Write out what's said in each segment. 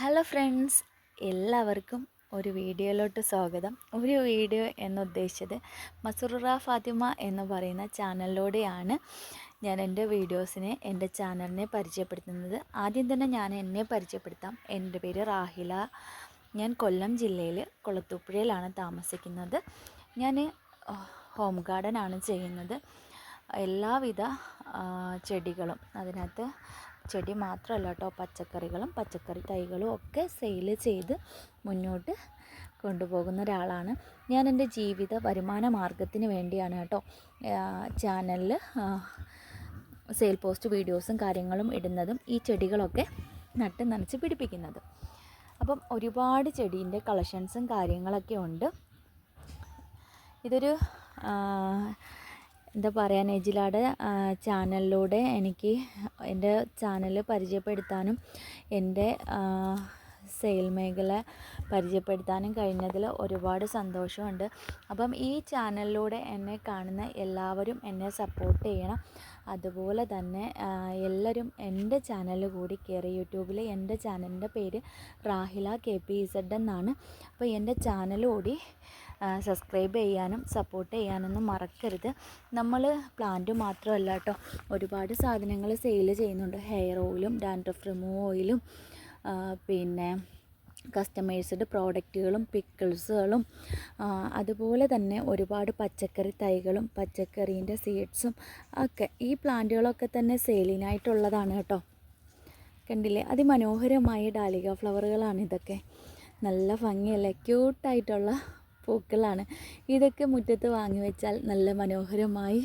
Hello friends എല്ലാവർക്കും ഒരു വീഡിയോയിലോട്ട് സ്വാഗതം. ഒരു വീഡിയോ എന്നുദ്ദേശിച്ചത് മസുറ ഫാത്തിമ എന്ന് പറയുന്ന ചാനലിലൂടെയാണ് ഞാൻ എന്റെ വീഡിയോസിനെ എന്റെ ചാനലിനെ പരിചയപ്പെടുത്തുന്നത്. ആദ്യം തന്നെ ഞാൻ എന്നെ പരിചയപ്പെടുത്താം. എന്റെ പേര് റാഹില. ഞാൻ കൊല്ലം ജില്ലയിൽ കൊളത്തൂപ്പുഴയിലാണ് താമസിക്കുന്നത്. ഞാൻ ഹോം ഗാർഡൻ ആണ് ചെയ്യുന്നത്. എല്ലാവിധ ചെടികളും അതിനകത്ത് ചെടി മാത്രമല്ല കേട്ടോ പച്ചക്കറികളും പച്ചക്കറി തൈകളും ഒക്കെ സെയിൽ ചെയ്ത് മുന്നോട്ട് കൊണ്ടുപോകുന്ന ഒരാളാണ്. ഞാൻ എന്റെ ജീവിത വരുമാന മാർഗത്തിന് വേണ്ടിയാണ് കേട്ടോ ചാനലിൽ സെയിൽ പോസ്റ്റ് വീഡിയോസും കാര്യങ്ങളും ഇടുന്നതും ഈ ചെടികളൊക്കെ നട്ട് നനച്ച് പിടിപ്പിക്കുന്നതും. അപ്പം ഒരുപാട് ചെടീന്റെ കളക്ഷൻസും കാര്യങ്ങളൊക്കെ ഉണ്ട്. ഇതൊരു എന്താ പറയുക നെജിലാടെ ചാനലിലൂടെ എനിക്ക് എന്റെ ചാനൽ പരിചയപ്പെടുത്താനും എന്റെ സെയിൽ മേഖല പരിചയപ്പെടുത്താനും കഴിഞ്ഞതിൽ ഒരുപാട് സന്തോഷമുണ്ട്. അപ്പം ഈ ചാനലിലൂടെ എന്നെ കാണുന്ന എല്ലാവരും എന്നെ സപ്പോർട്ട് ചെയ്യണം. അതുപോലെ തന്നെ എല്ലാവരും എന്റെ ചാനൽ കൂടി കയറി യൂട്യൂബിൽ എന്റെ ചാനലിന്റെ പേര് റാഹില കെ പി ഇസഡ് എന്നാണ്. അപ്പോൾ എന്റെ ചാനൽ കൂടി സബ്സ്ക്രൈബ് ചെയ്യാനും സപ്പോർട്ട് ചെയ്യാനൊന്നും മറക്കരുത്. നമ്മൾ പ്ലാന്റ് മാത്രമല്ല കേട്ടോ. ഒരുപാട് സാധനങ്ങൾ സെയിൽ ചെയ്യുന്നുണ്ട്. ഹെയർ ഓയിലും ഡാൻഡ്രഫ് റിമൂവ് ഓയിലും പിന്നെ കസ്റ്റമേഴ്സ്ഡ് പ്രോഡക്റ്റുകളും പിക്കിൾസുകളും അതുപോലെ തന്നെ ഒരുപാട് പച്ചക്കറി തൈകളും പച്ചക്കറീന്റെ സീഡ്സും ഒക്കെ ഈ പ്ലാന്റുകളൊക്കെ തന്നെ സെയിലിനായിട്ടുള്ളതാണ് കേട്ടോ. കണ്ടില്ലേ? അതിമനോഹരമായ ഡാലിക ഫ്ലവറുകളാണ് ഇതൊക്കെ. നല്ല ഭംഗിയല്ലേ? ക്യൂട്ടായിട്ടുള്ള പൂക്കളാണ്. ഇതൊക്കെ മുറ്റത്ത് വാങ്ങി വെച്ചാൽ നല്ല മനോഹരമായി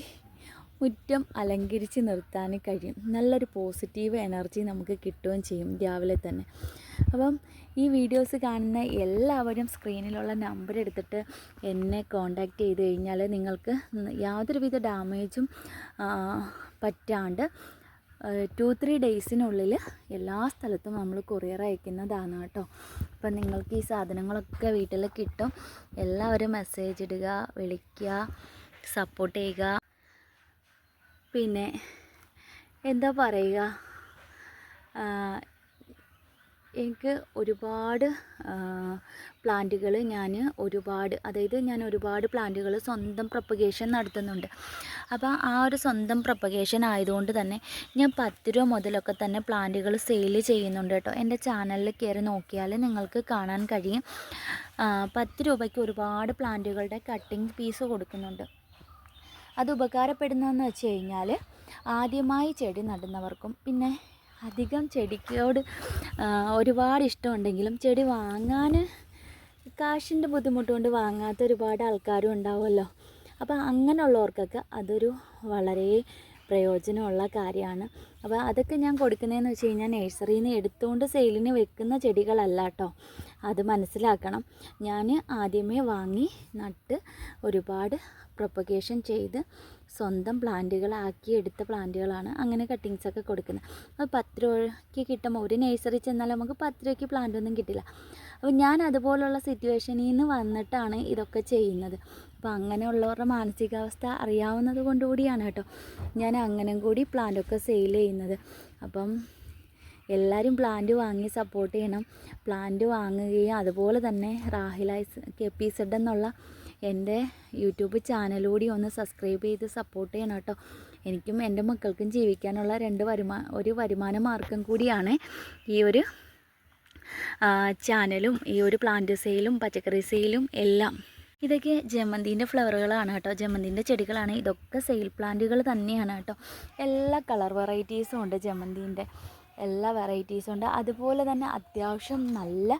മുറ്റം അലങ്കരിച്ച് നിർത്താൻ കഴിയും. നല്ലൊരു പോസിറ്റീവ് എനർജി നമുക്ക് കിട്ടുകയും ചെയ്യും രാവിലെ തന്നെ. അപ്പം ഈ വീഡിയോസ് കാണുന്ന എല്ലാവരും സ്ക്രീനിലുള്ള നമ്പർ എടുത്തിട്ട് എന്നെ കോണ്ടാക്റ്റ് ചെയ്ത് കഴിഞ്ഞാൽ നിങ്ങൾക്ക് യാതൊരുവിധ ഡാമേജും പറ്റാണ്ട് ടു ത്രീ ഡേയ്സിനുള്ളിൽ എല്ലാ സ്ഥലത്തും നമ്മൾ കൊറിയർ അയക്കുന്നതാണ് കേട്ടോ. അപ്പം നിങ്ങൾക്ക് ഈ സാധനങ്ങളൊക്കെ വീട്ടിൽ കിട്ടും. എല്ലാവരും മെസ്സേജ് ഇടുക വിളിക്കുക സപ്പോർട്ട് ചെയ്യുക. പിന്നെ എന്താ പറയുക എനിക്ക് ഒരുപാട് പ്ലാന്റുകൾ ഞാൻ ഒരുപാട് അതായത് ഞാൻ ഒരുപാട് പ്ലാന്റുകൾ സ്വന്തം പ്രൊപ്പഗേഷൻ നടത്തുന്നുണ്ട്. അപ്പോൾ ആ ഒരു സ്വന്തം പ്രൊപ്പഗേഷൻ ആയതുകൊണ്ട് തന്നെ ഞാൻ പത്ത് രൂപ മുതലൊക്കെ തന്നെ പ്ലാന്റുകൾ സെയിൽ ചെയ്യുന്നുണ്ട് കേട്ടോ. എന്റെ ചാനലിൽ കയറി നോക്കിയാൽ നിങ്ങൾക്ക് കാണാൻ കഴിയും. പത്ത് രൂപയ്ക്ക് ഒരുപാട് പ്ലാന്റുകളുടെ കട്ടിങ് പീസ് കൊടുക്കുന്നുണ്ട്. അത് ഉപകാരപ്പെടുന്നതെന്ന് വെച്ച് കഴിഞ്ഞാൽ ആദ്യമായി ചെടി നടുന്നവർക്കും പിന്നെ അധികം ചെടിക്കോട് ഒരുപാട് ഇഷ്ടമുണ്ടെങ്കിലും ചെടി വാങ്ങാൻ കാശിന്റെ ബുദ്ധിമുട്ട് കൊണ്ട് വാങ്ങാത്ത ഒരുപാട് ആൾക്കാരും ഉണ്ടാവുമല്ലോ. അപ്പോൾ അങ്ങനെയുള്ളവർക്കൊക്കെ അതൊരു വളരെ പ്രയോജനമുള്ള കാര്യമാണ്. അപ്പോൾ അതൊക്കെ ഞാൻ കൊടുക്കുന്നതെന്ന് വെച്ച് കഴിഞ്ഞാൽ നഴ്സറിയിൽ നിന്ന് എടുത്തുകൊണ്ട് സെയിലിന് വെക്കുന്ന ചെടികളല്ല കേട്ടോ. അത് മനസ്സിലാക്കണം. ഞാൻ ആദ്യമേ വാങ്ങി നട്ട് ഒരുപാട് പ്രൊപ്പഗേഷൻ ചെയ്ത് സ്വന്തം പ്ലാന്റുകളാക്കി എടുത്ത പ്ലാന്റുകളാണ് അങ്ങനെ കട്ടിങ്സ് ഒക്കെ കൊടുക്കുന്നത്. അപ്പോൾ പത്ത് രൂപയ്ക്ക് കിട്ടുമ്പോൾ ഒരു നേഴ്സറി ചെന്നാൽ നമുക്ക് പത്ത് രൂപയ്ക്ക് പ്ലാന്റ് ഒന്നും കിട്ടില്ല. അപ്പോൾ ഞാൻ അതുപോലുള്ള സിറ്റുവേഷനിൽ നിന്ന് വന്നിട്ടാണ് ഇതൊക്കെ ചെയ്യുന്നത്. അപ്പോൾ അങ്ങനെയുള്ളവരുടെ മാനസികാവസ്ഥ അറിയാവുന്നത് കൊണ്ടുകൂടിയാണ് കേട്ടോ ഞാൻ അങ്ങനെ കൂടി പ്ലാന്റൊക്കെ സെയിൽ ചെയ്യുന്നത്. അപ്പം എല്ലാവരും പ്ലാന്റ് വാങ്ങി സപ്പോർട്ട് ചെയ്യണം. പ്ലാന്റ് വാങ്ങുകയും അതുപോലെ തന്നെ റാഹിലൈസ് കെ പി സെഡ് എന്നുള്ള എന്റെ യൂട്യൂബ് ചാനലൂടി ഒന്ന് സബ്സ്ക്രൈബ് ചെയ്ത് സപ്പോർട്ട് ചെയ്യണം കേട്ടോ. എനിക്കും എന്റെ മക്കൾക്കും ജീവിക്കാനുള്ള രണ്ട് വരുമാ ഒരു വരുമാന മാർഗം കൂടിയാണ് ഈ ഒരു ചാനലും ഈ ഒരു പ്ലാന്റ് സെയിലും പച്ചക്കറി സെയിലും എല്ലാം. ഇതൊക്കെ ജമന്തിന്റെ ഫ്ലവറുകളാണ് കേട്ടോ. ജമന്തിന്റെ ചെടികളാണ്. ഇതൊക്കെ സെയിൽ പ്ലാന്റുകൾ തന്നെയാണ് കേട്ടോ. എല്ലാ കളർ വെറൈറ്റീസും ഉണ്ട് ജമന്തിന്റെ. എല്ലാ വെറൈറ്റീസും ഉണ്ട്. അതുപോലെ തന്നെ അത്യാവശ്യം നല്ല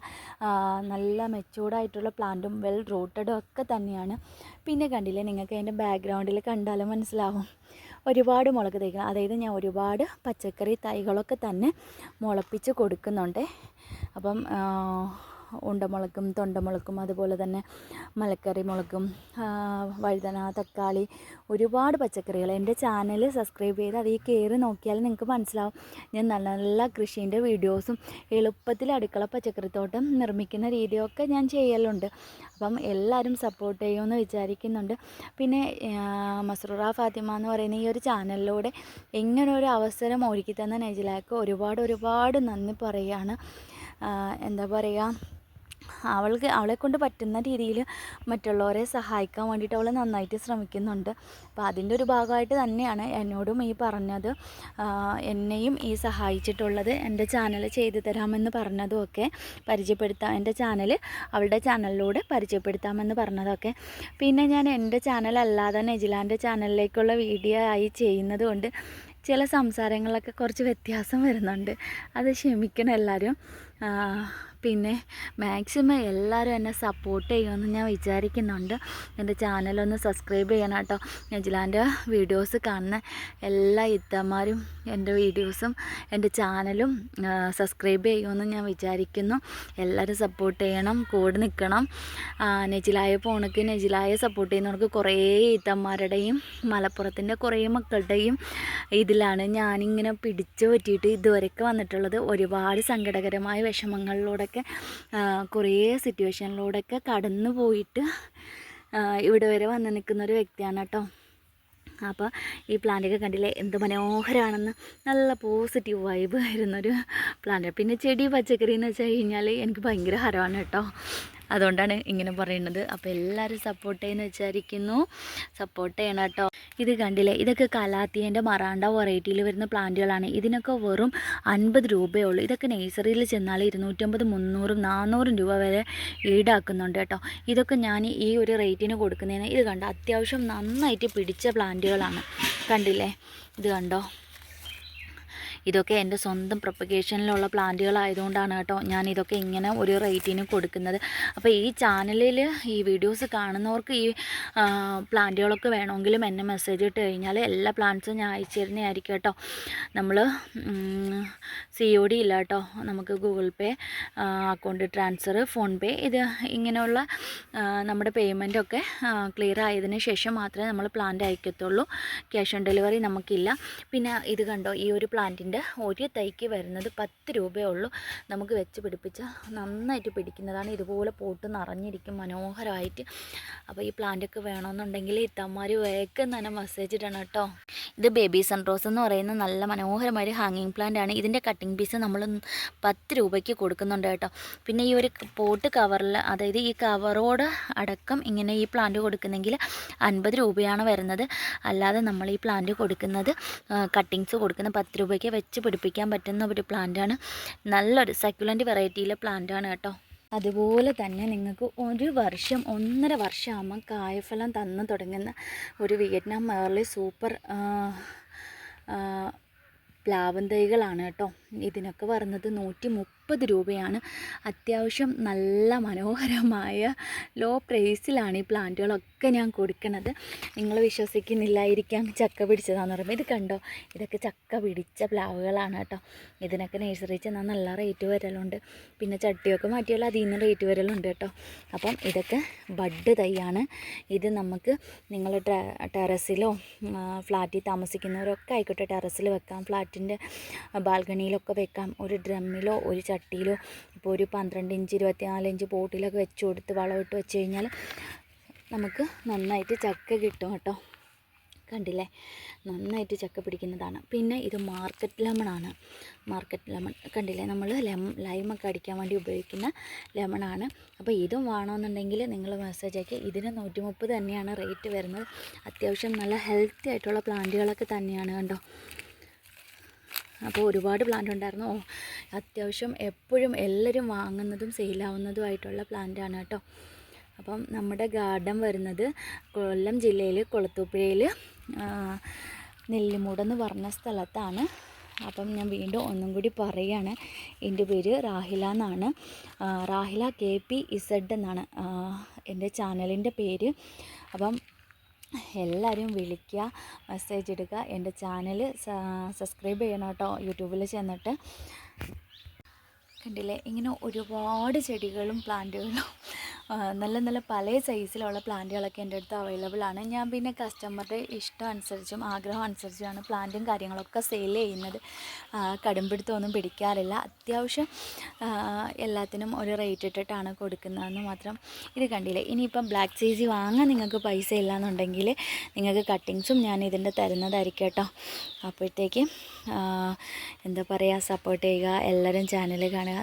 നല്ല മെച്ചൂർഡായിട്ടുള്ള പ്ലാന്റും വെൽ റൂട്ടഡും ഒക്കെ തന്നെയാണ്. പിന്നെ കണ്ടില്ലേ നിങ്ങൾക്ക് അതിന്റെ ബാക്ക്ഗ്രൗണ്ടിൽ കണ്ടാലും മനസ്സിലാവും. ഒരുപാട് മുളക് തൈകൾ അതായത് ഞാൻ ഒരുപാട് പച്ചക്കറി തൈകളൊക്കെ തന്നെ മുളപ്പിച്ച് കൊടുക്കുന്നുണ്ട്. അപ്പം ഉണ്ടമുളകും തൊണ്ടമുളകും അതുപോലെ തന്നെ മലക്കറി മുളകും വഴുതന തക്കാളി ഒരുപാട് പച്ചക്കറികൾ എന്റെ ചാനൽ സബ്സ്ക്രൈബ് ചെയ്ത് ഈ കയറി നോക്കിയാൽ നിങ്ങൾക്ക് മനസ്സിലാവും. ഞാൻ നല്ല നല്ല കൃഷീന്റെ വീഡിയോസും എളുപ്പത്തിൽ അടുക്കള പച്ചക്കറിത്തോട്ടം നിർമ്മിക്കുന്ന രീതിയൊക്കെ ഞാൻ ചെയ്യലുണ്ട്. അപ്പം എല്ലാവരും സപ്പോർട്ട് ചെയ്യുമെന്ന് വിചാരിക്കുന്നുണ്ട്. പിന്നെ മസ്റൂറ ഫാത്തിമ എന്ന് പറയുന്ന ഈ ഒരു ചാനലിലൂടെ ഇങ്ങനെ ഒരു അവസരം ഒരുക്കി തന്ന നെജിലാക്ക് ഒരുപാട് ഒരുപാട് നന്ദി പറയുകയാണ് എന്താ പറയുക അവൾക്ക് അവളെ കൊണ്ട് പറ്റുന്ന രീതിയിൽ മറ്റുള്ളവരെ സഹായിക്കാൻ വേണ്ടിയിട്ട് അവൾ നന്നായിട്ട് ശ്രമിക്കുന്നുണ്ട്. അപ്പോൾ അതിന്റെ ഒരു ഭാഗമായിട്ട് തന്നെയാണ് എന്നോടും ഈ പറഞ്ഞത്. എന്നെയും ഈ സഹായിച്ചിട്ടുള്ളത് എന്റെ ചാനൽ ചെയ്തു തരാമെന്ന് പറഞ്ഞതും ഒക്കെ പരിചയപ്പെടുത്താം. എന്റെ ചാനൽ അവളുടെ ചാനലിലൂടെ പരിചയപ്പെടുത്താമെന്ന് പറഞ്ഞതൊക്കെ. പിന്നെ ഞാൻ എന്റെ ചാനൽ അല്ലാതെ നെജിലാന്റെ ചാനലിലേക്കുള്ള വീഡിയോ ആയി ചെയ്യുന്നതുകൊണ്ട് ചില സംസാരങ്ങളൊക്കെ കുറച്ച് വ്യത്യാസം വരുന്നുണ്ട്. അത് ക്ഷമിക്കണം എല്ലാവരും. 嗯 പിന്നെ മാക്സിമം എല്ലാവരും എന്നെ സപ്പോർട്ട് ചെയ്യുമെന്ന് ഞാൻ വിചാരിക്കുന്നുണ്ട്. എന്റെ ചാനലൊന്ന് സബ്സ്ക്രൈബ് ചെയ്യണം കേട്ടോ. നെജിലാന്റെ വീഡിയോസ് കാണുന്ന എല്ലാ ഇത്തമാരും എന്റെ വീഡിയോസും എന്റെ ചാനലും സബ്സ്ക്രൈബ് ചെയ്യുമെന്ന് ഞാൻ വിചാരിക്കുന്നു. എല്ലാവരും സപ്പോർട്ട് ചെയ്യണം കൂടെ നിൽക്കണം. നജിലായ പോണക്ക് നെജിലായ സപ്പോർട്ട് ചെയ്യുന്നവർക്ക് കുറേ ഇത്തന്മാരുടെയും മലപ്പുറത്തിന്റെ കുറേ മക്കളുടെയും ഇതിലാണ് ഞാനിങ്ങനെ പിടിച്ചു പറ്റിയിട്ട് ഇതുവരെയൊക്കെ വന്നിട്ടുള്ളത്. ഒരുപാട് സങ്കടകരമായ വിഷമങ്ങളിലൂടെയൊക്കെ ആ, കുറേ സിറ്റുവേഷനിലൂടെയൊക്കെ കടന്നു പോയിട്ട് ഇവിടെ വരെ വന്ന് നിൽക്കുന്ന ഒരു വ്യക്തിയാണ് കേട്ടോ. അപ്പോൾ ഈ പ്ലാന്റൊക്കെ കണ്ടില്ലേ? എന്ത് മനോഹരമാണെന്ന് നല്ല പോസിറ്റീവ് വൈബ് വരുന്നൊരു പ്ലാന്റ്. പിന്നെ ചെടി പച്ചക്കറി എന്ന് വെച്ച് കഴിഞ്ഞാൽ എനിക്ക് ഭയങ്കര ഹരമാണ് കേട്ടോ. അതുകൊണ്ടാണ് ഇങ്ങനെ പറയുന്നത്. അപ്പോൾ എല്ലാവരും സപ്പോർട്ട് ചെയ്യുന്ന വിചാരിക്കുന്നു. സപ്പോർട്ട് ചെയ്യണം കേട്ടോ. ഇത് കണ്ടില്ലേ? ഇതൊക്കെ കലാത്തിയന്റെ മറാണ്ട വെറൈറ്റിയിൽ വരുന്ന പ്ലാന്റുകളാണ് ഇതിനൊക്കെ വെറും അൻപത് രൂപയേ ഉള്ളൂ ഇതൊക്കെ നേഴ്സറിയിൽ ചെന്നാൽ ഇരുന്നൂറ്റമ്പത് മുന്നൂറും നാനൂറും രൂപ വരെ ഈടാക്കുന്നുണ്ട് കേട്ടോ. ഇതൊക്കെ ഞാൻ ഈ ഒരു റേറ്റിന് കൊടുക്കുന്നതിന് ഇത് കണ്ടോ? അത്യാവശ്യം നന്നായിട്ട് പിടിച്ച പ്ലാന്റുകളാണ് കണ്ടില്ലേ? ഇത് കണ്ടോ? ഇതൊക്കെ എന്റെ സ്വന്തം പ്രൊപ്പഗേഷനിലുള്ള പ്ലാന്റുകളായതുകൊണ്ടാണ് കേട്ടോ ഞാൻ ഇതൊക്കെ ഇങ്ങനെ ഒരു റേറ്റിന് കൊടുക്കുന്നത്. അപ്പോൾ ഈ ചാനലിൽ ഈ വീഡിയോസ് കാണുന്നവർക്ക് ഈ പ്ലാന്റുകളൊക്കെ വേണമെങ്കിലും എന്നെ മെസ്സേജ് ഇട്ട് കഴിഞ്ഞാൽ എല്ലാ പ്ലാന്റ്സും ഞാൻ അയച്ചു തരുന്നതായിരിക്കും കേട്ടോ. നമ്മൾ സി ഒ ഡി ഇല്ല കേട്ടോ. നമുക്ക് Google Pay account transfer PhonePe ഇത് ഇങ്ങനെയുള്ള നമ്മുടെ പേയ്മെന്റൊക്കെ ക്ലിയർ ആയതിന് ശേഷം മാത്രമേ നമ്മൾ പ്ലാന്റ് അയക്കത്തുള്ളൂ. ക്യാഷ് ഓൺ ഡെലിവറി നമുക്കില്ല. പിന്നെ ഇത് കണ്ടോ? ഈ ഒരു പ്ലാന്റിന്റെ ഒരു തൈക്ക് വരുന്നത് പത്ത് രൂപയേ ഉള്ളൂ. നമുക്ക് വെച്ച് പിടിപ്പിച്ച നന്നായിട്ട് പിടിക്കുന്നതാണ്. ഇതുപോലെ പോട്ട് നിറഞ്ഞിരിക്കും മനോഹരമായിട്ട്. അപ്പോൾ ഈ പ്ലാന്റൊക്കെ വേണമെന്നുണ്ടെങ്കിൽ ഇത്തമാർ വേഗം തന്നെ മെസ്സേജ് ഇടണം കേട്ടോ. ഇത് ബേബി സൺറോസ് എന്ന് പറയുന്ന നല്ല മനോഹരമായ ഒരു ഹാങ്ങിങ് പ്ലാന്റ് ആണ്. ഇതിന്റെ കട്ടിംഗ് പീസ് നമ്മൾ പത്ത് രൂപയ്ക്ക് കൊടുക്കുന്നുണ്ട് കേട്ടോ. പിന്നെ ഈ ഒരു പോട്ട് കവറിൽ അതായത് ഈ കവറോട് അടക്കം ഇങ്ങനെ ഈ പ്ലാന്റ് കൊടുക്കുന്നെങ്കിൽ അൻപത് രൂപയാണ് വരുന്നത്. അല്ലാതെ നമ്മൾ ഈ പ്ലാന്റ് കൊടുക്കുന്നത് കട്ടിങ്സ് കൊടുക്കുന്ന പത്ത് രൂപയ്ക്ക് വെച്ച് പിടിപ്പിക്കാൻ പറ്റുന്ന ഒരു പ്ലാന്റാണ് നല്ലൊരു സക്യുലന്റ് വെറൈറ്റിയിലെ പ്ലാന്റാണ് കേട്ടോ. അതുപോലെ തന്നെ നിങ്ങൾക്ക് ഒരു വർഷം ഒന്നര വർഷമാകുമ്പം കായഫലം തന്നു തുടങ്ങുന്ന ഒരു വിയറ്റ്നാം മേർലി സൂപ്പർ പ്ലാവൻ തൈകളാണ് കേട്ടോ. ഇതിനൊക്കെ വരുന്നത് നൂറ്റി മുപ്പത് രൂപയാണ്. അത്യാവശ്യം നല്ല മനോഹരമായ ലോ പ്രൈസിലാണ് ഈ പ്ലാന്റുകളൊക്കെ ഞാൻ കൊടുക്കുന്നത് നിങ്ങൾ വിശ്വസിക്കുന്നില്ലായിരിക്കാം ചക്ക പിടിച്ചതാന്ന് പറയുമ്പോൾ ഇത് കണ്ടോ? ഇതൊക്കെ ചക്ക പിടിച്ച പ്ലാവുകളാണ് കേട്ടോ. ഇതിനൊക്കെ നഴ്സറി ചെന്നാൽ നല്ല റേറ്റ് വരലുണ്ട്. പിന്നെ ചട്ടിയൊക്കെ മാറ്റിയാൽ അതിൽ നിന്ന് റേറ്റ് വരലുണ്ട് കേട്ടോ. അപ്പം ഇതൊക്കെ ബഡ് തൈയാണ്. ഇത് നമുക്ക് നിങ്ങൾ ടെറസിലോ ഫ്ലാറ്റിൽ താമസിക്കുന്നവരൊക്കെ ആയിക്കോട്ടെ. ടെറസിൽ വെക്കാം. ഫ്ലാറ്റിന്റെ ബാൽക്കണിയിലൊക്കെ വെക്കാം. ഒരു ഡ്രമ്മിലോ ഒരു ചട്ടിയിലോ ഇപ്പോൾ ഒരു പന്ത്രണ്ട് ഇഞ്ച് ഇരുപത്തിനാല് ഇഞ്ച് പോട്ടിലൊക്കെ വെച്ച് കൊടുത്ത് വളമിട്ട് വെച്ച് കഴിഞ്ഞാൽ നമുക്ക് നന്നായിട്ട് ചക്ക കിട്ടും കേട്ടോ. കണ്ടില്ലേ? നന്നായിട്ട് ചക്ക പിടിക്കുന്നതാണ്. പിന്നെ ഇത് മാർക്കറ്റ് ലെമണാണ് മാർക്കറ്റ് ലെമൺ. കണ്ടില്ലേ? നമ്മൾ ലെം ലൈമൊക്കെ അടിക്കാൻ വേണ്ടി ഉപയോഗിക്കുന്ന ലെമണാണ് അപ്പോൾ ഇതും വേണമെന്നുണ്ടെങ്കിൽ നിങ്ങൾ മെസ്സേജ് ആക്കി ഇതിന് നൂറ്റി മുപ്പത് തന്നെയാണ് റേറ്റ് വരുന്നത്. അത്യാവശ്യം നല്ല ഹെൽത്തി ആയിട്ടുള്ള പ്ലാന്റുകളൊക്കെ തന്നെയാണ് കണ്ടോ. അപ്പോൾ ഒരുപാട് പ്ലാന്റ് ഉണ്ടായിരുന്നു. അത്യാവശ്യം എപ്പോഴും എല്ലാവരും വാങ്ങുന്നതും സെയിലാവുന്നതുമായിട്ടുള്ള പ്ലാന്റാണ് കേട്ടോ. അപ്പം നമ്മുടെ ഗാർഡൻ വരുന്നത് കൊല്ലം ജില്ലയിൽ കൊളത്തൂപ്പുഴയിൽ നെല്ലിമൂടെന്ന് പറഞ്ഞ സ്ഥലത്താണ്. അപ്പം ഞാൻ വീണ്ടും ഒന്നും കൂടി പറയുകയാണ് എന്റെ പേര് റാഹില എന്നാണ്. റാഹില കെ പി ഇസഡ് എന്നാണ് എന്റെ ചാനലിന്റെ പേര്. അപ്പം എല്ലാവരും വിളിക്കുക മെസ്സേജ് ഇടുക. എന്റെ ചാനൽ സബ്സ്ക്രൈബ് ചെയ്യണം കേട്ടോ യൂട്യൂബിൽ ചെന്നിട്ട്. കണ്ടില്ലേ? ഇങ്ങനെ ഒരുപാട് ചെടികളും പ്ലാന്റുകളും നല്ല നല്ല പല സൈസിലുള്ള പ്ലാന്റുകളൊക്കെ എന്റെ അടുത്ത് അവൈലബിൾ ആണ്. ഞാൻ പിന്നെ കസ്റ്റമറുടെ ഇഷ്ടം അനുസരിച്ചും ആഗ്രഹം അനുസരിച്ചുമാണ് പ്ലാന്റും കാര്യങ്ങളൊക്കെ സെയിൽ ചെയ്യുന്നത്. കടുംപിടുത്തമൊന്നും പിടിക്കാറില്ല. അത്യാവശ്യം എല്ലാത്തിനും ഒരു റേറ്റ് ഇട്ടിട്ടാണ് കൊടുക്കുന്നതെന്ന് മാത്രം ഇത് കണ്ടില്ലേ. ഇനിയിപ്പം ബ്ലാക്ക് ചേസി വാങ്ങാൻ നിങ്ങൾക്ക് പൈസ ഇല്ലയെന്നുണ്ടെങ്കിൽ നിങ്ങൾക്ക് കട്ടിങ്സും ഞാൻ ഇതിന്റെ തരുന്നതായിരിക്കും കേട്ടോ. അപ്പോഴത്തേക്ക് എന്താ പറയുക സപ്പോർട്ട് ചെയ്യുക എല്ലാവരും ചാനൽ കാണുക.